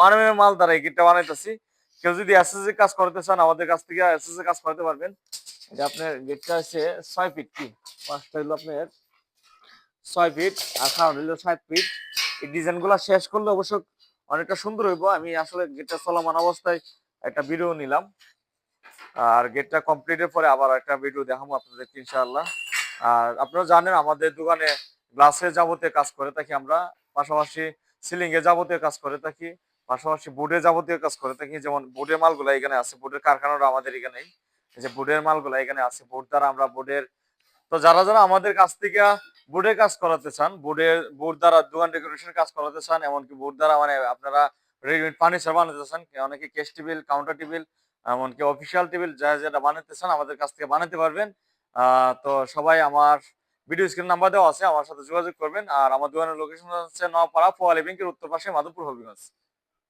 M মাল দ্বারা এই গেটটা বানাইতেছি। কেউ যদি এসএসসি কাজ করতে চান, আমাদের কাছ থেকে এসএসসি কাজ করতে পারবেন। এটা আপনার গেটটা হচ্ছে ছয় ফিট কি? পাঁচটা হলো আপনার ছয় ফিট, আর সাউন্ড হলো সাত ফিট। এই ডিজাইনগুলা শেষ করলে অবশ্য অনেকটা সুন্দর হইব। আমি আসলে গেটটা চলমান অবস্থায় একটা ভিডিও নিলাম। আর গেটটা কমপ্লিটের পরে আবার একটা ভিডিও দেখাবো আপনাদেরকে ইনশাআল্লাহ। আর আপনারা জানেন, আমাদের দোকানে গ্লাসের যাবতীয় কাজ করে থাকি আমরা। পাশাপাশি সিলিং এ যাবতীয় কাজ করে থাকি। পাশাপাশি বোর্ডে যাবতীয় কাজ করে থাকি, যেমন বোর্ডের মালগুলো এখানে আছে, বোর্ডের কারখানাটা আমাদের এখানেই যে বোর্ডের মালগুলো এখানে আছে, বোর্ড দ্বারা আমরা বোর্ডের তো যারা যারা আমাদের কাছ থেকে বোর্ডে কাজ করাতে চান, বোর্ডের বোর্ড দ্বারা দোকান ডেকোরেশন কাজ করাতে চান, এমনকি বোর্ড দ্বারা মানে আপনারা রেডিমেড ফার্নিচার বানাতে চান অনেকে কেস টেবিল কাউন্টার টেবিল এমনকি অফিসিয়াল টেবিল যা যেটা বানাতে চান, আমাদের কাছ থেকে বানাতে পারবেন। তো সবাই আমার ভিডিও স্ক্রিন নাম্বার দেওয়া আছে, আমার সাথে যোগাযোগ করবেন। আর আমার দোকানের লোকেশন হচ্ছে নওপাড়া পোয়ালি ব্যাংকের উত্তর পাশে মাধবপুর হবিগঞ্জ।